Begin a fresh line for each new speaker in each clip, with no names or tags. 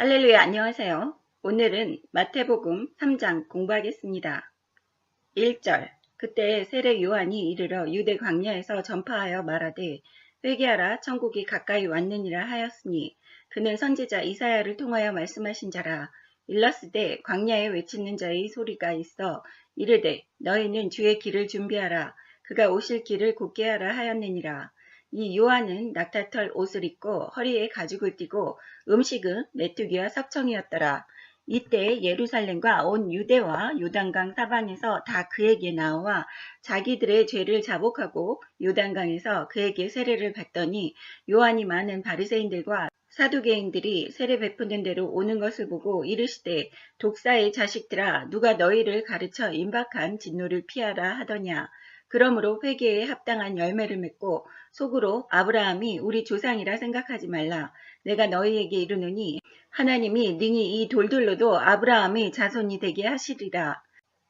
할렐루야 안녕하세요. 오늘은 마태복음 3장 공부하겠습니다. 1절 그때 세례 요한이 이르러 유대 광야에서 전파하여 말하되 회개하라 천국이 가까이 왔느니라 하였으니 그는 선지자 이사야를 통하여 말씀하신 자라 일러스되 광야에 외치는 자의 소리가 있어 이르되 너희는 주의 길을 준비하라 그가 오실 길을 곧게 하라 하였느니라 이 요한은 낙타털 옷을 입고 허리에 가죽을 띠고 음식은 메뚜기와 석청이었더라. 이때 예루살렘과 온 유대와 요단강 사방에서 다 그에게 나와 자기들의 죄를 자복하고 요단강에서 그에게 세례를 받더니 요한이 많은 바리새인들과 사두개인들이 세례 베푸는 대로 오는 것을 보고 이르시되 독사의 자식들아 누가 너희를 가르쳐 임박한 진노를 피하라 하더냐 그러므로 회개에 합당한 열매를 맺고 속으로 아브라함이 우리 조상이라 생각하지 말라. 내가 너희에게 이르노니 하나님이 능히 이 돌들로도 아브라함의 자손이 되게 하시리라.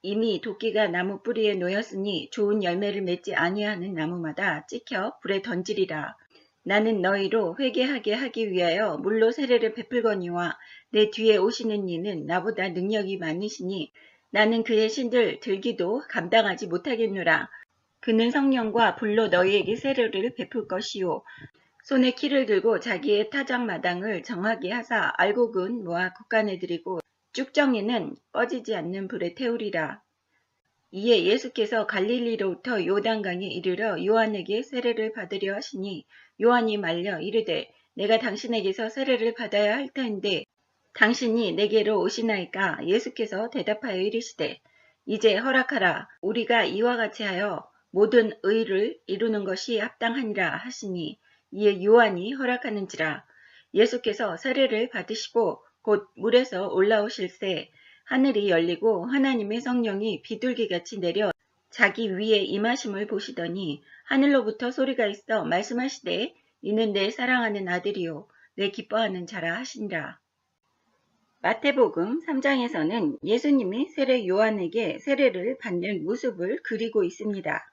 이미 도끼가 나무 뿌리에 놓였으니 좋은 열매를 맺지 아니하는 나무마다 찍혀 불에 던지리라. 나는 너희로 회개하게 하기 위하여 물로 세례를 베풀거니와 내 뒤에 오시는 이는 나보다 능력이 많으시니 나는 그의 신들 들기도 감당하지 못하겠노라. 그는 성령과 불로 너희에게 세례를 베풀 것이요. 손에 키를 들고 자기의 타작 마당을 정하게 하사 알곡은 모아 국간에 들이고 쭉정이는 꺼지지 않는 불에 태우리라. 이에 예수께서 갈릴리로부터 요단강에 이르러 요한에게 세례를 받으려 하시니 요한이 말려 이르되 내가 당신에게서 세례를 받아야 할 터인데 당신이 내게로 오시나이까 예수께서 대답하여 이르시되 이제 허락하라 우리가 이와 같이 하여 모든 의를 이루는 것이 합당하니라 하시니 이에 요한이 허락하는지라 예수께서 세례를 받으시고 곧 물에서 올라오실새 하늘이 열리고 하나님의 성령이 비둘기같이 내려 자기 위에 임하심을 보시더니 하늘로부터 소리가 있어 말씀하시되 이는 내 사랑하는 아들이요 내 기뻐하는 자라 하시니라. 마태복음 3장에서는 예수님이 세례 요한에게 세례를 받는 모습을 그리고 있습니다.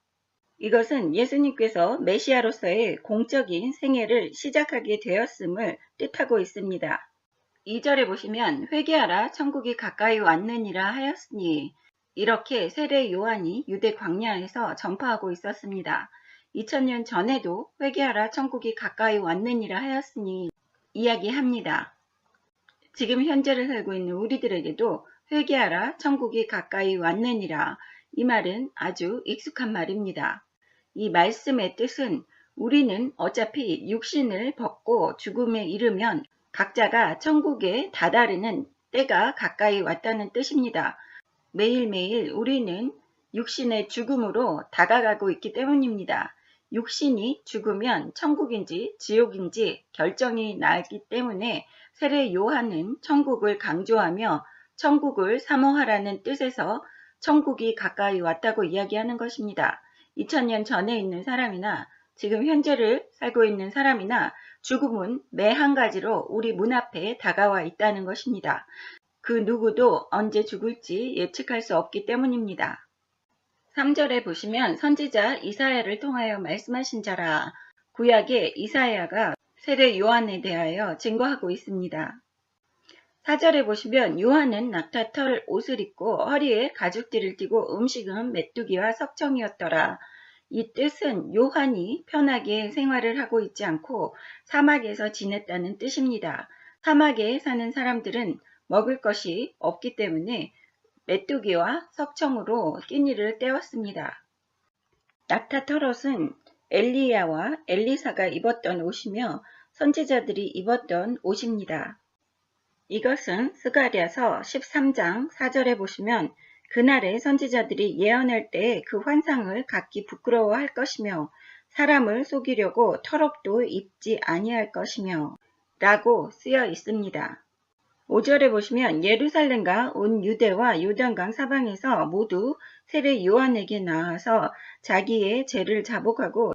이것은 예수님께서 메시아로서의 공적인 생애를 시작하게 되었음을 뜻하고 있습니다. 2절에 보시면 회개하라 천국이 가까이 왔느니라 하였으니 이렇게 세례 요한이 유대 광야에서 전파하고 있었습니다. 2000년 전에도 회개하라 천국이 가까이 왔느니라 하였으니 이야기합니다. 지금 현재를 살고 있는 우리들에게도 회개하라 천국이 가까이 왔느니라 이 말은 아주 익숙한 말입니다. 이 말씀의 뜻은 우리는 어차피 육신을 벗고 죽음에 이르면 각자가 천국에 다다르는 때가 가까이 왔다는 뜻입니다. 매일매일 우리는 육신의 죽음으로 다가가고 있기 때문입니다. 육신이 죽으면 천국인지 지옥인지 결정이 나기 때문에 세례 요한은 천국을 강조하며 천국을 사모하라는 뜻에서 천국이 가까이 왔다고 이야기하는 것입니다. 2000년 전에 있는 사람이나 지금 현재를 살고 있는 사람이나 죽음은 매 한 가지로 우리 문 앞에 다가와 있다는 것입니다. 그 누구도 언제 죽을지 예측할 수 없기 때문입니다. 3절에 보시면 선지자 이사야를 통하여 말씀하신 자라 구약의 이사야가 세례 요한에 대하여 증거하고 있습니다. 4절에 보시면 요한은 낙타 털 옷을 입고 허리에 가죽띠를 띠고 음식은 메뚜기와 석청이었더라. 이 뜻은 요한이 편하게 생활을 하고 있지 않고 사막에서 지냈다는 뜻입니다. 사막에 사는 사람들은 먹을 것이 없기 때문에 메뚜기와 석청으로 끼니를 때웠습니다. 낙타 털옷은 엘리야와 엘리사가 입었던 옷이며 선지자들이 입었던 옷입니다. 이것은 스가랴서 13장 4절에 보시면 그날에 선지자들이 예언할 때 그 환상을 갖기 부끄러워할 것이며 사람을 속이려고 털옷도 입지 아니할 것이며 라고 쓰여 있습니다. 5절에 보시면 예루살렘과 온 유대와 요단강 사방에서 모두 세례 요한에게 나와서 자기의 죄를 자복하고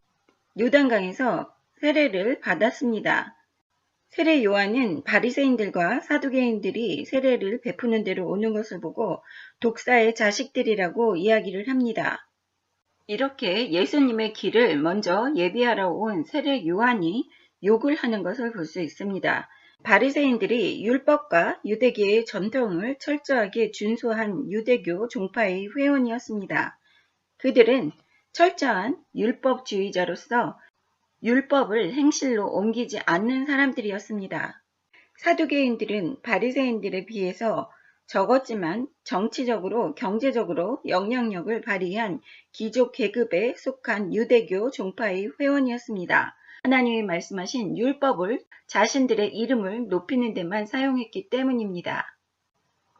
요단강에서 세례를 받았습니다. 세례 요한은 바리새인들과 사두개인들이 세례를 베푸는 대로 오는 것을 보고 독사의 자식들이라고 이야기를 합니다. 이렇게 예수님의 길을 먼저 예비하러 온 세례 요한이 욕을 하는 것을 볼 수 있습니다. 바리새인들이 율법과 유대계의 전통을 철저하게 준수한 유대교 종파의 회원이었습니다. 그들은 철저한 율법주의자로서 율법을 행실로 옮기지 않는 사람들이었습니다. 사두개인들은 바리새인들에 비해서 적었지만 정치적으로 경제적으로 영향력을 발휘한 귀족 계급에 속한 유대교 종파의 회원이었습니다. 하나님이 말씀하신 율법을 자신들의 이름을 높이는 데만 사용했기 때문입니다.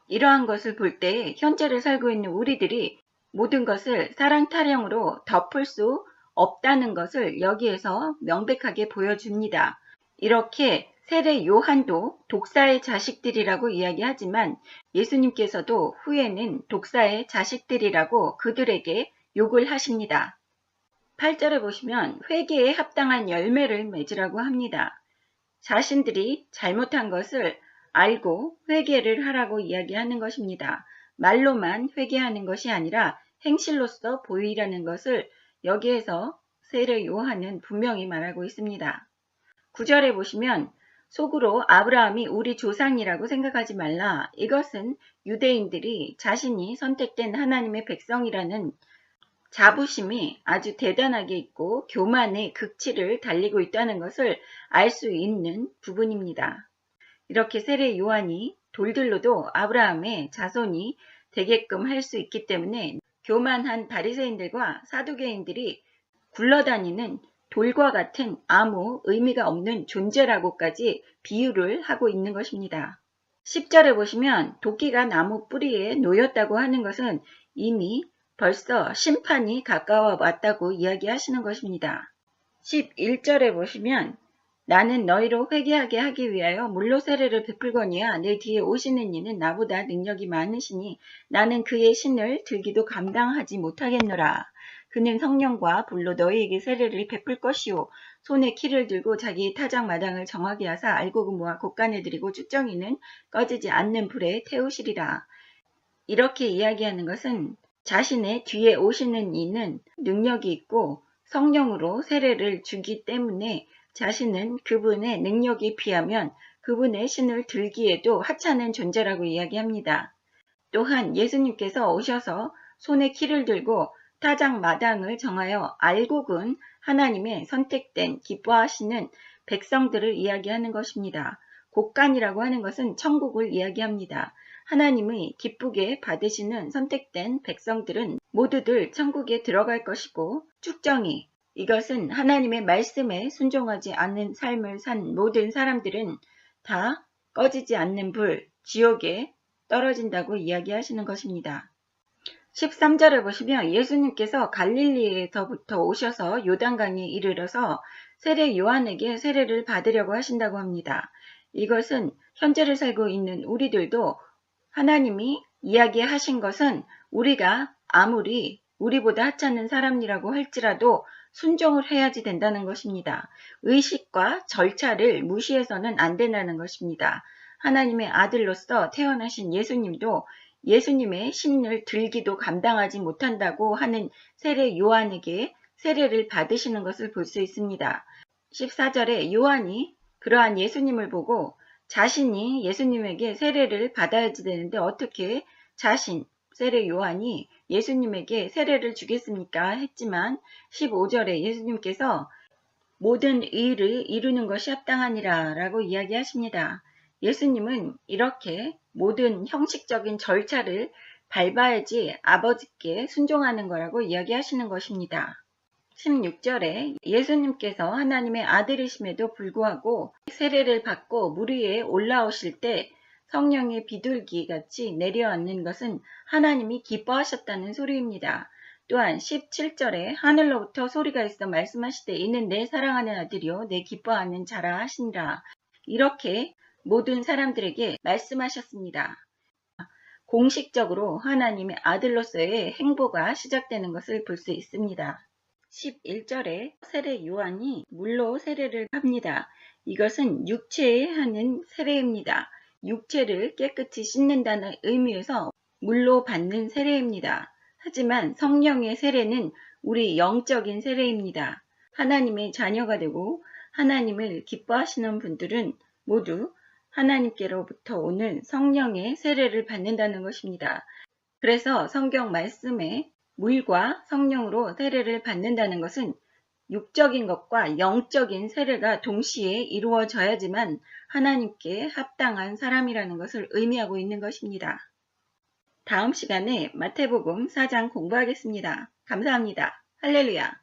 이러한 것을 볼 때 현재를 살고 있는 우리들이 모든 것을 사랑 타령으로 덮을 수 없다는 것을 여기에서 명백하게 보여줍니다. 이렇게 세례 요한도 독사의 자식들이라고 이야기하지만 예수님께서도 후에는 독사의 자식들이라고 그들에게 욕을 하십니다. 8절에 보시면 회개에 합당한 열매를 맺으라고 합니다. 자신들이 잘못한 것을 알고 회개를 하라고 이야기하는 것입니다. 말로만 회개하는 것이 아니라 행실로서 보이라는 것을 여기에서 세례 요한은 분명히 말하고 있습니다. 9절에 보시면 속으로 아브라함이 우리 조상이라고 생각하지 말라. 이것은 유대인들이 자신이 선택된 하나님의 백성이라는 자부심이 아주 대단하게 있고 교만의 극치를 달리고 있다는 것을 알 수 있는 부분입니다. 이렇게 세례 요한이 돌들로도 아브라함의 자손이 되게끔 할 수 있기 때문에 교만한 바리새인들과 사두개인들이 굴러다니는 돌과 같은 아무 의미가 없는 존재라고까지 비유를 하고 있는 것입니다. 10절에 보시면 도끼가 나무 뿌리에 놓였다고 하는 것은 이미 벌써 심판이 가까워 왔다고 이야기하시는 것입니다. 11절에 보시면 나는 너희로 회개하게 하기 위하여 물로 세례를 베풀거니와 내 뒤에 오시는 이는 나보다 능력이 많으시니 나는 그의 신을 들기도 감당하지 못하겠노라. 그는 성령과 불로 너희에게 세례를 베풀 것이요 손에 키를 들고 자기 타작 마당을 정하게 하사 알고 모아 곡간에 들이고 쭉정이는 꺼지지 않는 불에 태우시리라. 이렇게 이야기하는 것은 자신의 뒤에 오시는 이는 능력이 있고 성령으로 세례를 주기 때문에 자신은 그분의 능력에 비하면 그분의 신을 들기에도 하찮은 존재라고 이야기합니다. 또한 예수님께서 오셔서 손에 키를 들고 타작 마당을 정하여 알곡은 하나님의 선택된 기뻐하시는 백성들을 이야기하는 것입니다. 곡간이라고 하는 것은 천국을 이야기합니다. 하나님의 기쁘게 받으시는 선택된 백성들은 모두들 천국에 들어갈 것이고 쭉정이 이것은 하나님의 말씀에 순종하지 않는 삶을 산 모든 사람들은 다 꺼지지 않는 불, 지옥에 떨어진다고 이야기하시는 것입니다. 13절을 보시면 예수님께서 갈릴리에서부터 오셔서 요단강에 이르러서 세례 요한에게 세례를 받으려고 하신다고 합니다. 이것은 현재를 살고 있는 우리들도 하나님이 이야기하신 것은 우리가 아무리 우리보다 하찮은 사람이라고 할지라도 순종을 해야지 된다는 것입니다. 의식과 절차를 무시해서는 안 된다는 것입니다. 하나님의 아들로서 태어나신 예수님도 예수님의 신을 들기도 감당하지 못한다고 하는 세례 요한에게 세례를 받으시는 것을 볼 수 있습니다. 14절에 요한이 그러한 예수님을 보고 자신이 예수님에게 세례를 받아야지 되는데 어떻게 자신, 세례 요한이 예수님에게 세례를 주겠습니까? 했지만 15절에 예수님께서 모든 의를 이루는 것이 합당하니라 라고 이야기하십니다. 예수님은 이렇게 모든 형식적인 절차를 밟아야지 아버지께 순종하는 거라고 이야기하시는 것입니다. 16절에 예수님께서 하나님의 아들이심에도 불구하고 세례를 받고 물 위에 올라오실 때 성령의 비둘기 같이 내려앉는 것은 하나님이 기뻐하셨다는 소리입니다. 또한 17절에 하늘로부터 소리가 있어 말씀하시되 이는 내 사랑하는 아들이요 내 기뻐하는 자라 하시니라. 이렇게 모든 사람들에게 말씀하셨습니다. 공식적으로 하나님의 아들로서의 행보가 시작되는 것을 볼 수 있습니다. 11절에 세례 요한이 물로 세례를 합니다. 이것은 육체에 하는 세례입니다. 육체를 깨끗이 씻는다는 의미에서 물로 받는 세례입니다. 하지만 성령의 세례는 우리 영적인 세례입니다. 하나님의 자녀가 되고 하나님을 기뻐하시는 분들은 모두 하나님께로부터 오는 성령의 세례를 받는다는 것입니다. 그래서 성경 말씀에 물과 성령으로 세례를 받는다는 것은 육적인 것과 영적인 세례가 동시에 이루어져야지만 하나님께 합당한 사람이라는 것을 의미하고 있는 것입니다. 다음 시간에 마태복음 4장 공부하겠습니다. 감사합니다. 할렐루야!